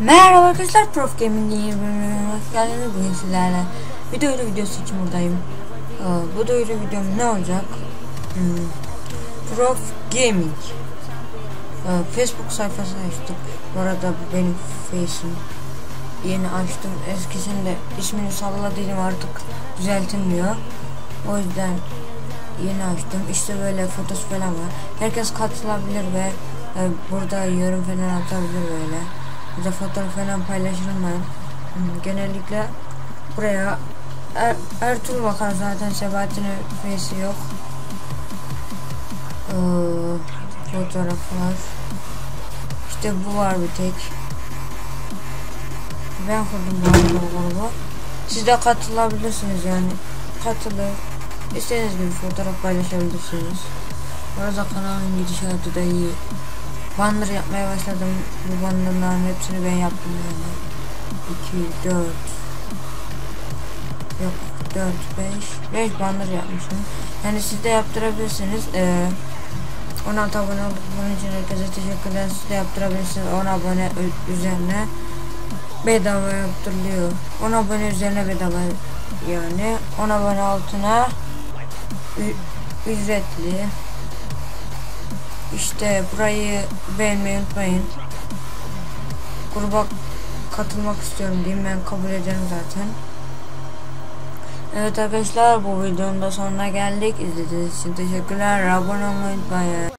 Merhaba arkadaşlar Prof Gaming'in yeni bölümüne geldiniz. Bugün sizlerle bir duyuru videosu için buradayım. Ee, bu duyuru videom ne olacak? Hmm, Prof Gaming ee, Facebook sayfası açtık. Bu arada bu benim face'im. Yeni açtım. Eskisinde ismini salladıydım artık düzeltilmiyor. O yüzden yeni açtım. İşte böyle fotosu falan var. Herkes katılabilir ve e, burada yorum falan atabilir böyle. Bir de fotoğraf falan paylaşırım ben. Hmm, Genellikle buraya er, Ertuğrul bakar zaten Sebahattin'in face'i yok. Ee, fotoğraflar. İşte bu var bir tek. Ben kurdum bu galiba. Siz de katılabilirsiniz yani. Katılır. İstediğiniz gibi fotoğraf paylaşabilirsiniz. Bu arada kanalın gidişatı da iyi. Banner yapmaya başladım. Bu bannerların hepsini ben yaptım yani. 2, 4 Yok 4, 5 5 banner yapmışım. Yani siz de yaptırabilirsiniz. Ee, 16 abone olduk. Bunun için herkese teşekkürler. Siz de yaptırabilirsiniz. 10 abone üzerine bedava yaptırılıyor. 10 abone üzerine bedava yani. 10 abone altına ücretli. İşte burayı beğenmeyi unutmayın. Gruba katılmak istiyorum diyeyim ben kabul ederim zaten. Evet arkadaşlar bu videonun da sonuna geldik. İzlediğiniz için teşekkürler. Abone olmayı unutmayın.